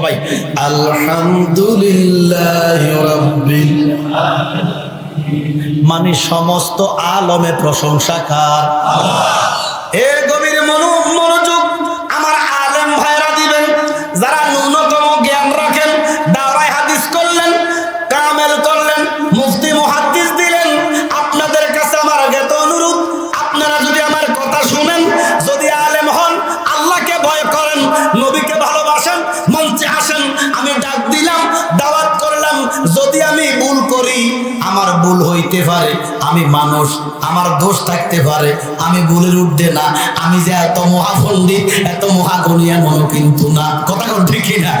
সবাই আলহামদুলিল্লাহ মানে সমস্ত আলমে প্রশংসা কার? ভুল হইতে পারে। আমি মানুষ, আমার দোষ থাকতে পারে। আমি ভুলের উঠতে না, আমি যে এত মহাপণ্ডিত, এত মহাগুণিয়া মনো কিন্তু না। কথা কোন ঠিকই না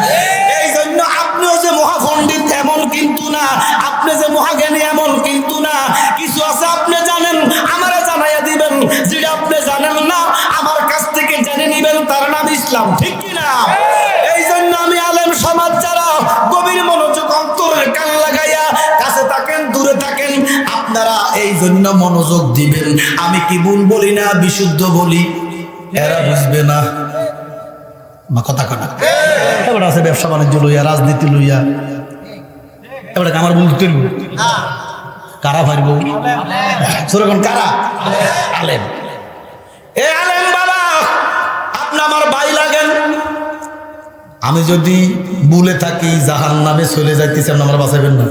এই জন্য আপনিও যে মহাপণ্ডিত এমন কিন্তু না, আপনি যে মহাজ্ঞানী এমন কিন্তু না। কিছু আছে আপনি জানেন, আমারে জানাইয়া দিবেন। যেটা আপনি জানেন না, আমার কাছ থেকে জেনে নিবেন, তার নাম ইসলাম। ঠিক কি জন্য মনোযোগ দিবেন। আমি কি ভুল বলি না, বিশুদ্ধ বলি? এরা বুঝবে না। কথা কথা এবার আছে ব্যবসা বাণিজ্য লইয়া, রাজনীতি লইয়া। এবার আমার তুলব কারা ভাইব? সেরকম কারা? আলেম। এ আলেম বাবা, আপনি আমার ভাই লাগেন। আমি যদি বলে থাকি জাহান নামে চলে যাইতেছি, আপনি আমার বাঁচাবেন না।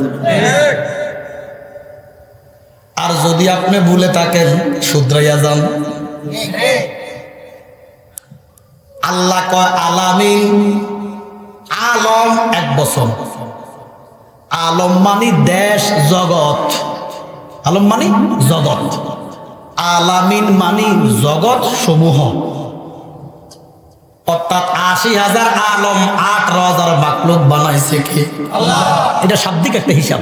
যদি আপনি ভুলে থাকেন, শুধরাইয়া যান। আল্লাহ কয়, আলামিন, আলম এক বছর আলম মানি দেশ, জগৎ। আলম মানি জগৎ। আলামিন মানি জগৎ সমূহ। অর্থাৎ আশি হাজার আলম, আঠারো হাজার মাকলুক বানাইছে কি? এটা শাব্দিক একটা হিসাব।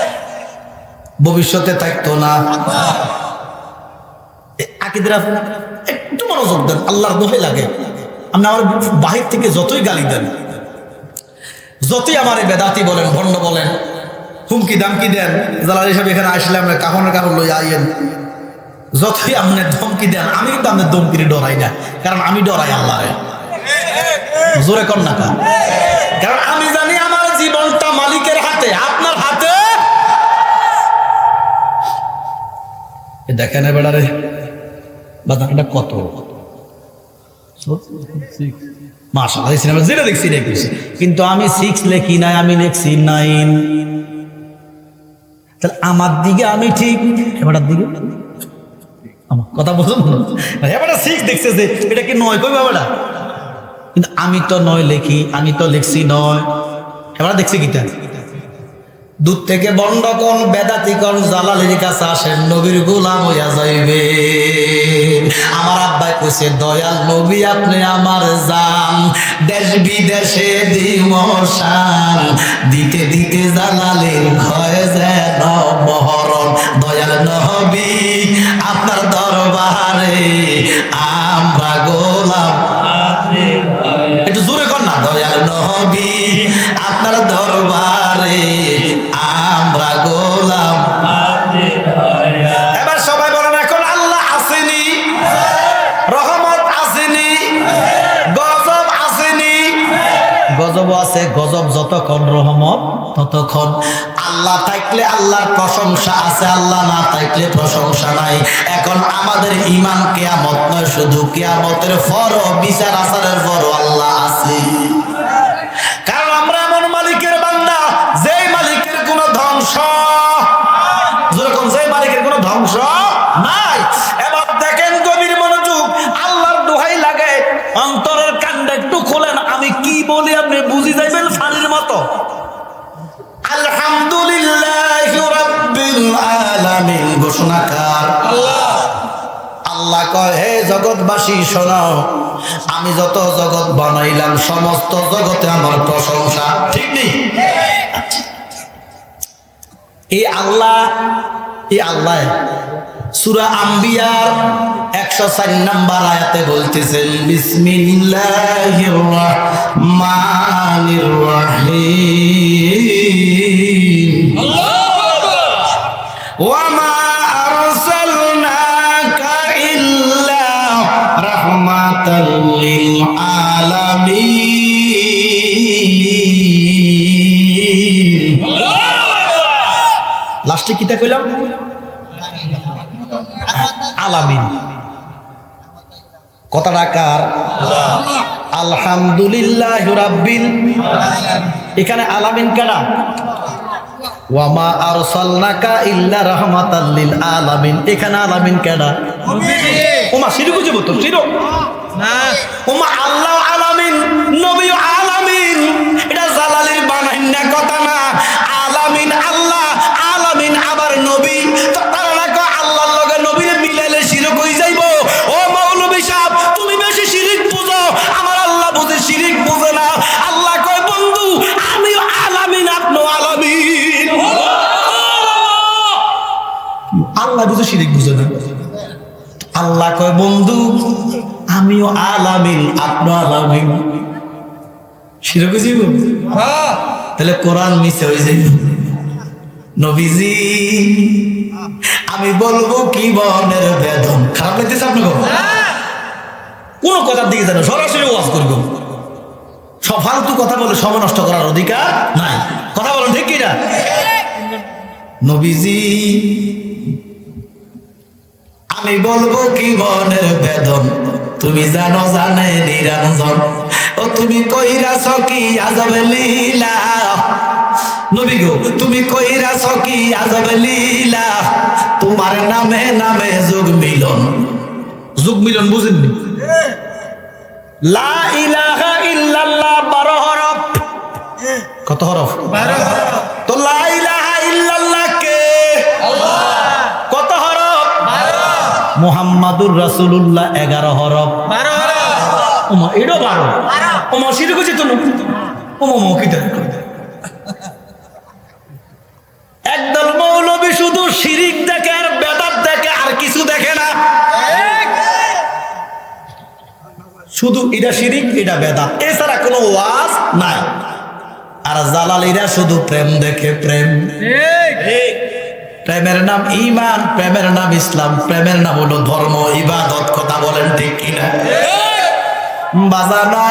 ভবিষ্যতে থাকতো না। একটু মনোযোগ দেন, আল্লাহর দোহে লাগে। আপনি আমার বাহির থেকে যতই গালি দেন, যতই আমার বেদাতি বলেন, ভণ্ড বলেন, হুমকি দামকি দেন, জালাল হিসাবে এখানে আসলে আমরা কাপড় লই আইয়েন। যতই আপনি ধমকি দেন, আমি কিন্তু আপনার ধমকিরে ডরাই না, কারণ আমি ডরাই আল্লাহরে। জোরে কর না কারণ আমি জানি আমার জীবনটা মালিকের হাতে, আপনার হাতে এ দেখেন এবারে বাজারটা কত? এই সিনেমা যেটা দেখছি কিন্তু আমি সিক্স লেখি নাই, আমি লিখছি নাইন তাহলে আমার দিকে আমি ঠিক এবারটার দিকে? আমার কথা বলুন এবারটা সিক্স দেখছে যে, এটা কি নয়? কই বাবাটা কিন্তু আমি তো নয় লেখি, আমি তো লিখছি নয়। এবার দেখছি কিটা দূর থেকে বন্ড কোন বেদাতি কোন জালালির কাছে আসেন, নবীর গোলাম হইয়া যাইবে। আমার আব্বাই কইছে, দয়াল নবী, আপনি আমার জান। দেশ বিদেশে দিমশান দিতে দিতে জালালির ভয় যেন বহরণ। দয়াল নবী, আপনার দরবারে আমরা গোলাম। একটু জোরে কর না, দয়াল নবী, আপনার দরবারে এবার সবাই বলেন, এখন আল্লাহ আসেনি, রহমত আসেনি, গজব আসেনি। গজব আছে, গজব যতক্ষণ রহমত, ততক্ষণ আল্লাহ থাকলে আল্লাহর প্রশংসা আছে, আল্লাহ না থাকলে প্রশংসা নাই। এখন আমাদের ইমান কেয়ামত নয়, শুধু কেয়ামতের ফর বিচার আচারের পর আল্লাহ আছে ধ্বংস নাই। এবার দেখেন গভীর মনোযোগ, আল্লাহর দোহাই লাগে। অন্তরের কান্ডা একটু খোলেন, আমি কি বলি আপনি বুঝি যাইবেন ফানির মতো? আমি যত জগৎ বানাইলাম, সমস্ত জগতে আমার প্রশংসা। ঠিক নেই? এই আল্লাহ এই আল্লাহ সুরা আম্বিয়ার একশো চার নাম্বার আয়াতে বলতেছেন রহিম। ওয়ামা আরসালনাকা লাস্টে কিটা কইলাম? আলামিন। কথাটা কার? আলহামদুলিল্লাহ রাব্বিল এখানে আলামিন কেনা? ওয়ামা আরসালনাকা ইল্লা রাহমাতাল লিল আলামিন। এখানে আলামিন ওমা তো ওমা আল্লাহ আলামিন নবী আলামিন বুঝিব তাহলে কোরআন মিশে হয়ে যাইব নবীজি আমি বলব কি বনের বেদন? খারাপ লাগতেছে আপনাকে? কোন কথার দিকে জানো সরাসরি ওয়াজ করব ফালতু কথা বলে সময় নষ্ট করার অধিকার নাই। কথা বলেন ঠিক কিনা? নবীজি আমি বলব কি বনের বেদন? তুমি জানো জানে নিরঞ্জন। ও তুমি কইরাছ কি আজবে লীলা? নবী গো তুমি কইরাছ কি আজবে লীলা? তোমার নামে নামে যুগ মিলন। যুগ মিলন বুঝেননি? লা ইলাহা ইল্লাল্লাহ বারো হরফ। কত হরফ? তো লা মুহাম্মাদুর রাসূলুল্লাহ এগারো হরফ। ওমা এটাও বারো। ওমা করছি তো ওমা একদল মৌলবী শুধু শিরিক দেখে আর বেদাত দেখে আর কিছু দেখে না। শুধু এটা শিরিক এটা বেদাত। এছাড়া কোনো ওয়াজ নাই। আর জালালিরা শুধু প্রেম দেখে প্রেম। প্রেমের নাম ইমান প্রেমের নাম ইসলাম, প্রেমের নাম হলো ধর্ম, ইবাদত, কথা বলেন ঠিক কিনা? বাজানো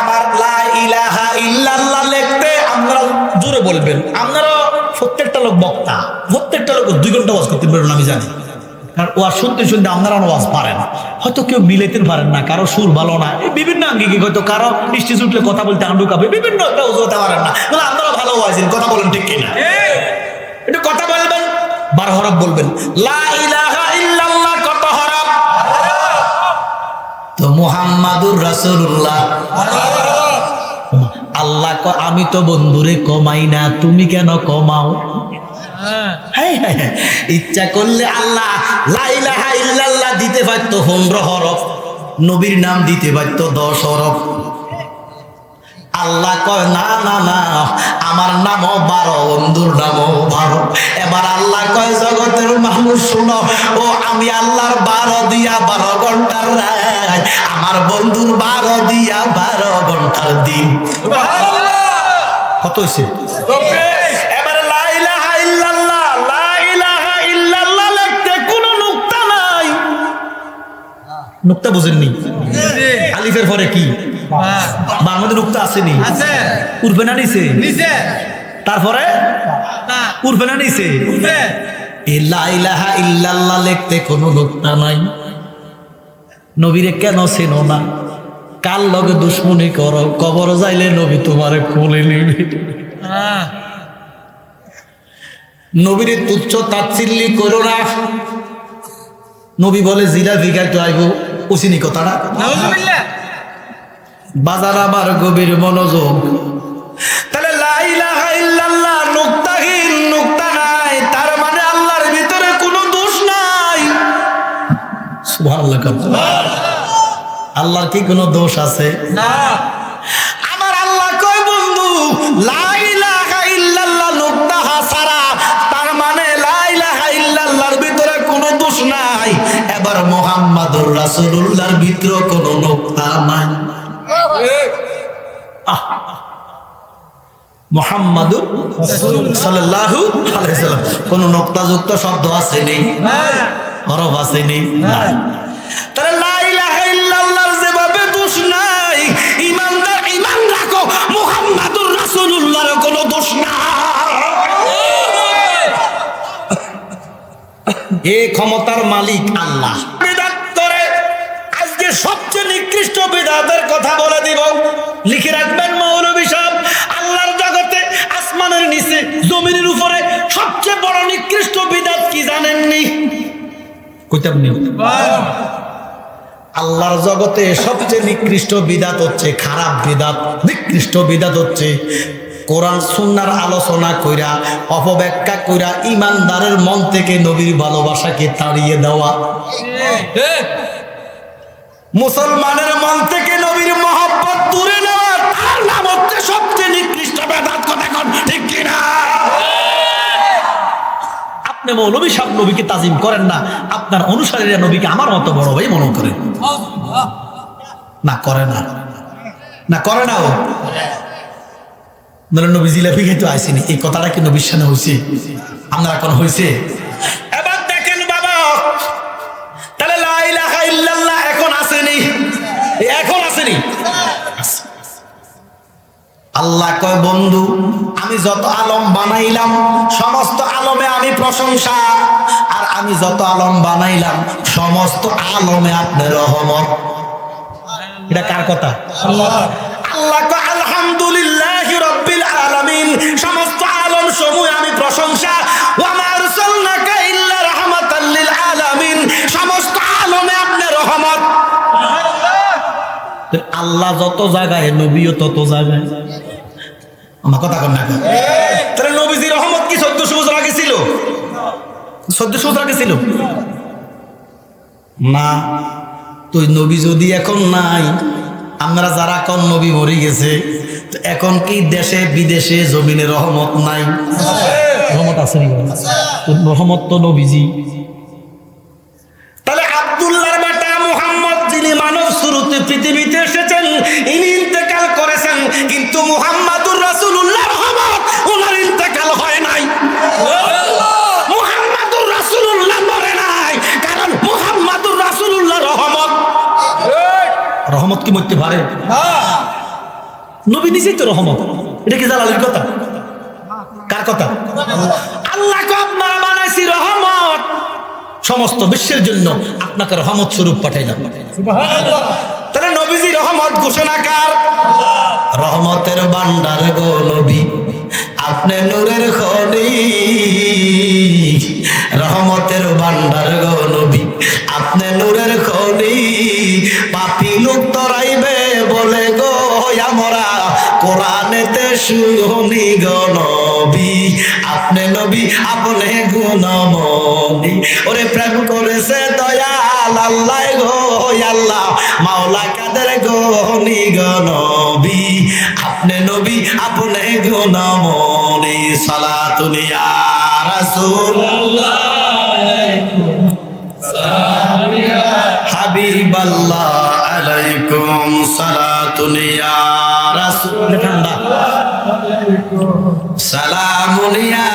আমার লা ইলাহা ইল্লাল্লাহ লিখতে আপনারা জোরে বলবেন। আপনারা প্রত্যেকটা লোক বক্তা, প্রত্যেকটা লোক দুই ঘণ্টা ওয়াজ করতে পারবেন আমি জানি। কারণ ওয়াজ শুনতে শুনতে আপনারা ওয়াজ পারেন হয়তো কেউ মিলাইতে পারেন না, কারও সুর ভালো না বিভিন্ন আঙ্গিকে হয়তো কারও উঠলে কথা বলতে আন্ডু কাপে বিভিন্ন একটা হতে পারেন না। মানে আপনারা ভালো ওয়াজেন কথা বলেন ঠিক কিনা? একটু কথা বারো হরফ বলবেন। কত হরফ? তো মুহাম্মাদুর রাসূলুল্লাহ। আল্লাহ আমি তো বন্ধুরে কমাই না তুমি কেন কমাও? হ্যাঁ, হ্যাঁ, হ্যাঁ। ইচ্ছা করলে আল্লাহ লা ইলাহা ইল্লাল্লাহ দিতে পারতো পনেরো হরফ। নবীর নাম দিতে পারতো দশ হরফ। আল্লাহ কয় না না না আমার নামও বারো বন্ধুর নামও বারো। এবার আল্লাহ কয় জগতের মানুষ শুনো ও আমি আল্লাহর বারো দিয়া বারো ঘণ্টার রায় আমার বন্ধুর বারো দিয়া বারো ঘণ্টার দিন। কত হয়েছে নুক্তা বুঝেননি? আলিফের পরে কি? বা আমাদের নুক্তা আসেনি। আছে। উর্ফে না নিছে? তারপরে? উর্ফে না নিছে? লিখতে কোনো নুক্তা নাই। নবীরে কেন চেনো না? কার লগে দুশ্মনী করো? কবর যাইলে নবী তোমারে খুলে নিবে। হ্যাঁ। নবীরে তুচ্ছ তাচ্ছিল্লি করো না। নবী বলে জিরা ভিগাই তো আইব উচিনি কথাটা? বাজার আবার গভীর মনোযোগ। তাহলে ইল্লাল্লাহ নুক্তাহীন নুক্তা নাই তার মানে আল্লাহর ভিতরে কোনো দোষ নাই। আল্লাহর কি কোনো দোষ আছে? না। আমার আল্লাহ কয় বন্ধু লা ইলাহা ইল্লাল্লাহ লোকটা ছাড়া তার মানে ইল্লাল্লাহর ভিতরে কোনো দোষ নাই। এবার মুহাম্মাদুর রাসূলুল্লাহর ভিতরে কোনো নোক্তা নাই। মুহাম্মাদুর সাল্লাল্লাহু আলাইহি সাল্লাম। কোনো নোক্তাযুক্ত শব্দ আছে নেই হরফ আছে নেই। তাহলে লা ইলাহা ইল্লাল্লাহর যেভাবে দোষ নাই। ইমানদার ইমান রাখো মুহাম্মাদুর রাসূলুল্লাহর কোনো দোষ নাই। এ ক্ষমতার মালিক আল্লাহ। বিদাত করে আজকে সবচেয়ে নিকৃষ্ট বিদাতের কথা বলে দিব। লিখে রাখবেন মৌলবী জমিনের উপরে সবচেয়ে বড় নিকৃষ্ট বিদাত কি জানেননি? কইতাম আল্লাহর জগতে সবচেয়ে নিকৃষ্ট বিদাত হচ্ছে খারাপ বিদাত। নিকৃষ্ট বিদাত হচ্ছে কোরআন, সুন্নার আলোচনা কইরা, অপব্যাখ্যা কইরা, ইমানদারের মন থেকে নবীর ভালোবাসাকে তাড়িয়ে দেওয়া। মুসলমানের মন থেকে নবীর মহব্বত দূরে নেওয়া। তার নাম হচ্ছে সবচেয়ে নিকৃষ্ট বেদাত। কথা ঠিক কিনা? আপনি মৌলবী সাহেব নবীকে তাজিম করেন না, আপনার অনুসারীরা নবীকে আমার মতো বড় ভাই মনে করেন না, করে না। না, করে না ও। নলে নবী জিলাপি খেতে আসেনি। এই কথাটা কিন্তু নবীর হয়েছে আমরা এখন হয়েছে আল্লাহ কয়, বন্ধু, আমি যত আলম বানাইলাম, সমস্ত আলমে আমি প্রশংসা। আর আমি যত আলম বানাইলাম, সমস্ত আলমে আপনার রহমত। এটা কার কথা? আল্লাহ কয়, আলহামদুলিল্লাহ রব্বিল আলামিন, সমস্ত আলম সমূহ আমি প্রশংসা। আল্লাহ যত জায়গায়, নবীও তত জায়গায়। আমার কথা কন না তাহলে নবীজি রহমত কি চোদ্দশো বছর আগে ছিল? চোদ্দশো বছর আগে ছিল? না তুই নবী যদি এখন নাই আমরা যারা কোন নবী মরে গেছে তো এখন কি দেশে বিদেশে জমিনে রহমত নাই? রহমত আছে রহমত তো নবীজি। তাহলে আব্দুল্লাহর বেটা মুহাম্মদ যিনি মানব শুরুতে পৃথিবীতে এসেছেন ইনি ইন্তেকাল করেছেন কিন্তু মুহাম্মাদুর মুহাম্মাদুর রাসূলুল্লাহ মরে নাই। কারণ মুহাম্মাদুর রাসূলুল্লাহ রহমত। রহমত কি মরতে পারে নবী নিজেই তো রহমত। এটা কি জালালের কথা? কার কথা? বানাইছি রহমত। সমস্ত বিশ্বের জন্য আপনাকে রহমত স্বরূপ পাঠাইলাম। তাহলে নবীজি রহমত ঘোষণাকার রহমতের বান্ডার গো নবী। আপনি নূরের খনি শুনি গো আপনি নবী আপনি গুণমনি ওরে প্রেম করেছে দয়াল আল্লাহ গো আল্লাহ। মাওলা কাদের গনি গো নবী আপনি নবী আপনি গুণমনি সালাতুনিয়া রাসূলুল্লাহ হাবিবাল্লাহ আলাইকুম সালাতুনিয়া রাসূল ঠান্ডা। সালামুনিয়া